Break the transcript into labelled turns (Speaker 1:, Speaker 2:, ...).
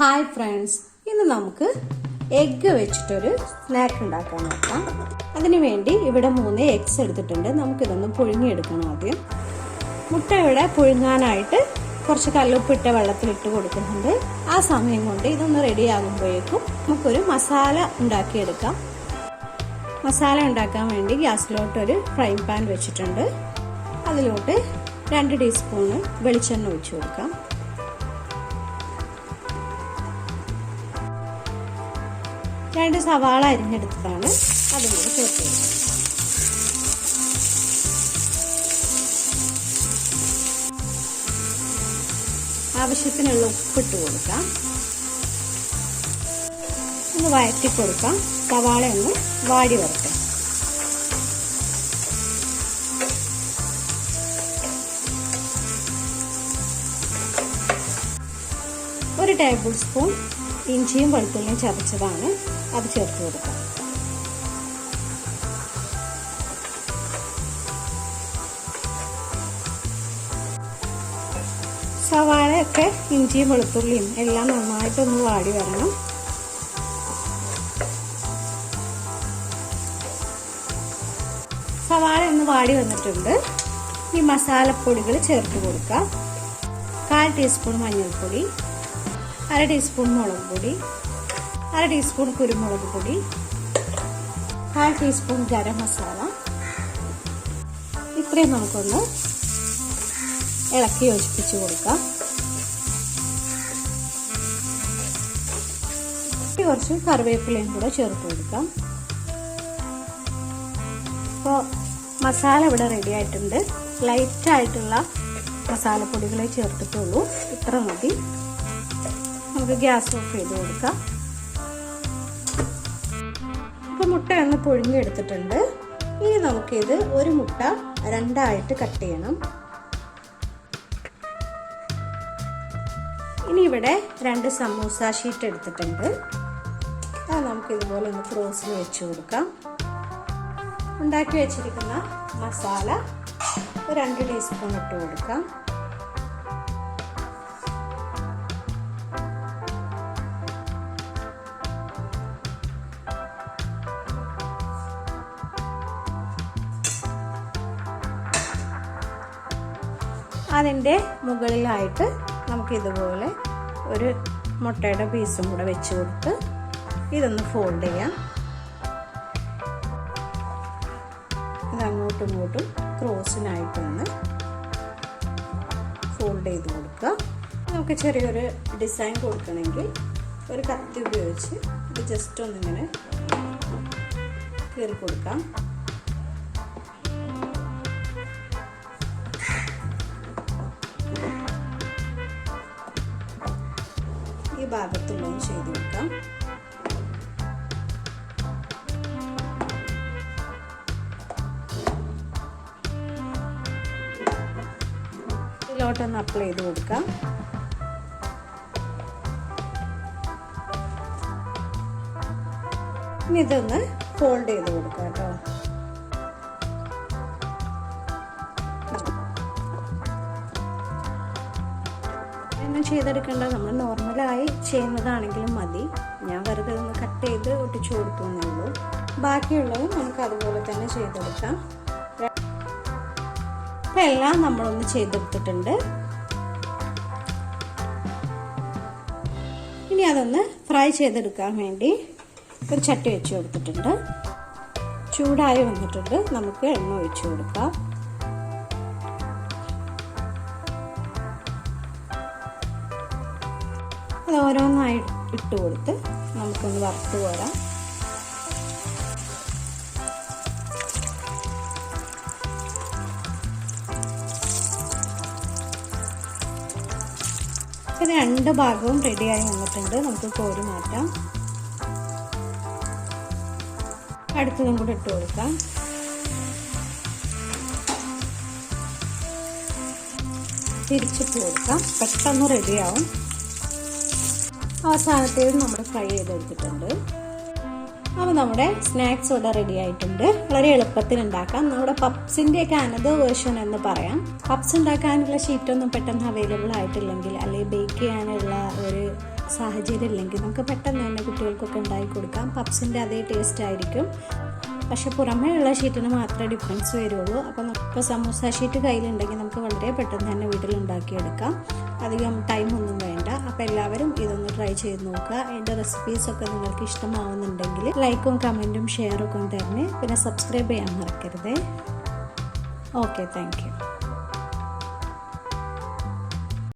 Speaker 1: Hi friends ഇന്ന് നമുക്ക് egg വെച്ചിട്ടൊരു സ്നാക്ക് ഉണ്ടാക്കാൻ നോക്കാം. അതിനുവേണ്ടി ഇവിടെ മൂന്ന് എഗ്സ് എടുത്തിട്ടുണ്ട്. നമുക്കിതൊന്ന് പുഴുങ്ങിയെടുക്കണം ആദ്യം. മുട്ട ഇവിടെ പുഴുങ്ങാനായിട്ട് കുറച്ച് കല്ലുപ്പിട്ട വെള്ളത്തിലിട്ട് കൊടുക്കുന്നുണ്ട്. ആ സമയം കൊണ്ട് ഇതൊന്ന് റെഡി ആകുമ്പോഴേക്കും നമുക്കൊരു മസാല ഉണ്ടാക്കിയെടുക്കാം. മസാല ഉണ്ടാക്കാൻ വേണ്ടി ഗ്യാസിലോട്ടൊരു ഫ്രൈ പാൻ വെച്ചിട്ടുണ്ട്. അതിലോട്ട് രണ്ട് ടീസ്പൂണ് വെളിച്ചെണ്ണ ഒഴിച്ചു കൊടുക്കാം. രണ്ട് സവാള അരിഞ്ഞെടുത്തതാണ്. അതും കൂടെ ചേർത്ത് കൊടുക്കാം. ആവശ്യത്തിനുള്ള ഉപ്പിട്ട് കൊടുക്കാം. ഒന്ന് വഴറ്റി കൊടുക്കാം. സവാള ഒന്ന് വാടി വരട്ടെ. ഒരു ടേബിൾ സ്പൂൺ ഇഞ്ചിയും വെളുത്തുള്ളിയും ചതച്ചതാണ്. അത് ചേർത്ത് കൊടുക്കാം. സവാളയൊക്കെ ഇഞ്ചിയും വെളുത്തുള്ളിയും എല്ലാം നന്നായിട്ടൊന്ന് വാടി വരണം. സവാള ഒന്ന് വാടി വന്നിട്ടുണ്ട്. ഈ മസാലപ്പൊടികൾ ചേർത്ത് കൊടുക്കാം. കാൽ ടീസ്പൂൺ മഞ്ഞൾപ്പൊടി അര ടീസ്പൂൺ മുളക് പൊടി അര ടീസ്പൂൺ കുരുമുളക് പൊടി കാൽ ടീസ്പൂൺ ഗരം മസാല. ഇത്രയും നമുക്കൊന്ന് ഇളക്കി യോജിപ്പിച്ച് കൊടുക്കാം. കുറച്ച് കറിവേപ്പിലയും കൂടെ ചേർത്ത് കൊടുക്കാം. അപ്പോൾ മസാല ഇവിടെ റെഡി ആയിട്ടുണ്ട്. ലൈറ്റായിട്ടുള്ള മസാലപ്പൊടികളെ ചേർത്തിട്ടുള്ളൂ. ഇത്ര മതി. നമുക്ക് ഗ്യാസ് ഓഫ് ചെയ്ത് കൊടുക്കാം. പുഴുങ്ങിയെടുത്തിട്ടുണ്ട്. ഇനി നമുക്കിത് ഒരു മുട്ട രണ്ടായിട്ട് കട്ട് ചെയ്യണം. ഇനി ഇവിടെ രണ്ട് സമൂസ ഷീറ്റ് എടുത്തിട്ടുണ്ട്. അത് നമുക്ക് ഇതുപോലെ ഒന്ന് ക്രോസിൽ വെച്ച് കൊടുക്കാം. ഉണ്ടാക്കി വെച്ചിരിക്കുന്ന മസാല രണ്ട് ടീസ്പൂൺ ഇട്ട് കൊടുക്കാം. അതിന്റെ മുകളിലായിട്ട് നമുക്ക് ഇതുപോലെ ഒരു മുട്ടയുടെ പീസും കൂടെ വെച്ച് കൊടുത്ത് ഇതൊന്ന് ഫോൾഡ് ചെയ്യാം. ഇത് അങ്ങോട്ടും ഇങ്ങോട്ടും ക്രോസിനായിട്ടൊന്ന് ഫോൾഡ് ചെയ്ത് കൊടുക്കുക. നമുക്ക് ചെറിയൊരു ഡിസൈൻ കൊടുക്കണമെങ്കിൽ ഒരു കത്തി ഉപയോഗിച്ച് ഇത് ജസ്റ്റ് ഒന്നിങ്ങനെ കീറി കൊടുക്കാം ഈ ഭാഗത്തുള്ളതും ചെയ്ത് കൊടുക്കാം. ഇതിലോട്ടൊന്ന് അപ്ലൈ ചെയ്ത് കൊടുക്കാം. ഇനി ഇതൊന്ന് ഫോൾഡ് ചെയ്ത് കൊടുക്കാം കേട്ടോ. ചെയ്തെടുക്കേണ്ട നമ്മൾ നോർമലായി ചെയ്യുന്നതാണെങ്കിലും മതി. ഞാൻ വെറുതെ ഒന്ന് കട്ട് ചെയ്ത് ഒട്ടിച്ചു കൊടുത്തു എന്നേ ഉള്ളൂ. ബാക്കിയുള്ളത് നമുക്ക് അതുപോലെ തന്നെ ചെയ്തെടുക്കാം. അപ്പം എല്ലാം നമ്മളൊന്ന് ചെയ്തെടുത്തിട്ടുണ്ട്. ഇനി അതൊന്ന് ഫ്രൈ ചെയ്തെടുക്കാൻ വേണ്ടി ഒരു ചട്ടി വെച്ച് കൊടുത്തിട്ടുണ്ട്. ചൂടായി വന്നിട്ടുണ്ട്. നമുക്ക് എണ്ണ ഒഴിച്ചു കൊടുക്കാം. അത് ഓരോന്നായി ഇട്ട് കൊടുത്ത് നമുക്കൊന്ന് വറുത്ത് പോരാം ഇപ്പം രണ്ട് ഭാഗവും റെഡിയായി വന്നിട്ടുണ്ട്. നമുക്ക് കോരി മാറ്റാം. അടുത്തതും കൂടെ ഇട്ട് കൊടുക്കാം. തിരിച്ചിട്ട് കൊടുക്കാം. പെട്ടെന്ന് റെഡിയാവും. അവസാനത്തേത് നമ്മൾ ഫ്രൈ ചെയ്തെടുത്തിട്ടുണ്ട്. അപ്പോൾ നമ്മുടെ സ്നാക്സ് ഇവിടെ റെഡി ആയിട്ടുണ്ട്. വളരെ എളുപ്പത്തിൽ ഉണ്ടാക്കാം. നമ്മുടെ പപ്സിന്റെ ഒക്കെ അനദർ വേർഷൻ എന്ന് പറയാം. പപ്സ് ഉണ്ടാക്കാനുള്ള ഷീറ്റൊന്നും പെട്ടെന്ന് അവൈലബിൾ ആയിട്ടില്ലെങ്കിൽ അല്ലെങ്കിൽ ബേക്ക് ചെയ്യാനുള്ള ഒരു സാഹചര്യം ഇല്ലെങ്കിൽ നമുക്ക് പെട്ടെന്ന് തന്നെ കുട്ടികൾക്കൊക്കെ ഉണ്ടാക്കി കൊടുക്കാം. പപ്സിന്റെ അതേ ടേസ്റ്റ് ആയിരിക്കും. പക്ഷെ പുറമേ ഉള്ള ഷീറ്റിന് മാത്രമേ ഡിഫറൻസ് വരുള്ളൂ. അപ്പോൾ നമുക്ക് സമൂസ ഷീറ്റ് കയ്യിലുണ്ടെങ്കിൽ നമുക്ക് വളരെ പെട്ടെന്ന് തന്നെ വീട്ടിലുണ്ടാക്കിയെടുക്കാം. അധികം ടൈം ഒന്നും വേണ്ട. അപ്പോൾ എല്ലാവരും ഇതൊന്ന് ട്രൈ ചെയ്ത് നോക്കുക. എന്റെ റെസിപ്പീസൊക്കെ നിങ്ങൾക്ക് ഇഷ്ടമാവുന്നുണ്ടെങ്കിൽ ലൈക്കും കമന്റും ഷെയറും ഒക്കെ തരണേ. പിന്നെ സബ്സ്ക്രൈബ് ചെയ്യാൻ മറക്കരുത്. Okay thank